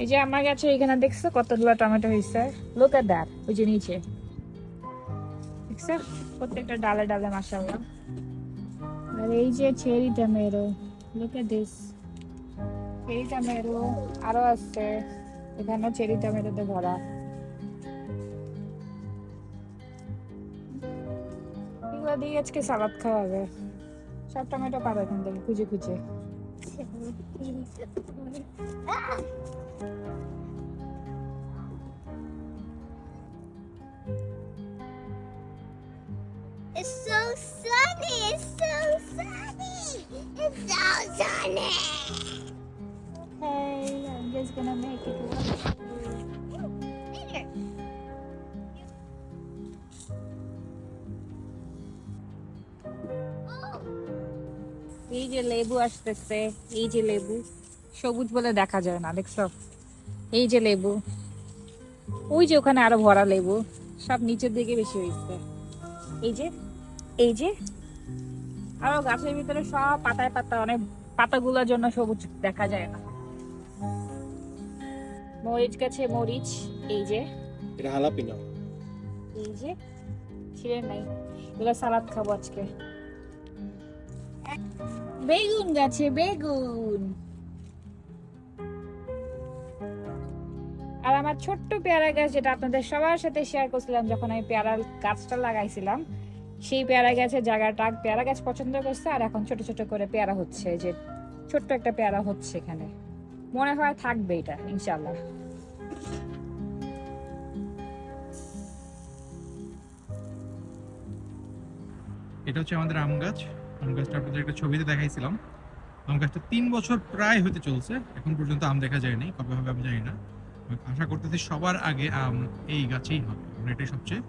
এই যে আমার গাছে এখানে দেখছ কতগুলো টমেটো হয়েছে লোক এট দ্যাট ওই যে নিচে। দেখছ? প্রত্যেকটা ডালে ডালে মাসাল্লাহ আর এই যে চেরি টমেটো লোক এট দিস চেরি টমেটো আরও আছে। এখানে চেরি টমেটোতে ভরা। এগুলো দিয়ে আজকে সালাদ খাওয়া হবে। সব টমেটো পাবে এখান থেকে, খুঁজে খুঁজে। Ah. It's so sunny. It's so sunny. It's so sunny. Hey, I'm just gonna make it work. এই যে লেবু আসতেছে এই যে লেবু সবুজ বলে দেখা যায় না দেখছ? এই যে লেবু ওই যে ওখানে আরও ভরা লেবু সব নিচের দিকে বেশি হয়েছে। এই যে এই যে আরও গাছের ভিতরে সব পাতায় পাতা অনেক পাতাগুলোর জন্য সবুজ দেখা যায় না। মরিচ গাছে মরিচ এই যে এটা হালাপিনো এই যে ছিঁড়ে নাই এগুলো সালাদ খাব আজকে। বেগুন গাছে বেগুন। আর আমার ছোট্ট পেয়ারা গাছ যেটা আপনাদের সবার সাথে শেয়ার করছিলাম যখন আমি পেয়ারা গাছটা লাগাইছিলাম, সেই পেয়ারা গাছের জায়গাটা পেয়ারা গাছ পছন্দ করছে আর এখন ছোট ছোট করে পেয়ারা হচ্ছে যে ছোট্ট একটা পেয়ারা হচ্ছে এখানে। মনে হয় থাকবে এটা ইনশাল্লাহ এটা হচ্ছে আমাদের আম গাছ। আম গাছটা আপনাদের একটা ছবিতে দেখাইছিলাম আম গাছটা তিন বছর প্রায় হতে চলছে। এখন পর্যন্ত আম দেখা যায়নি কবে হবে আমি জানি না। আশা করতেছি সবার আগে আম এই গাছেই হবে। এটাই সবচেয়ে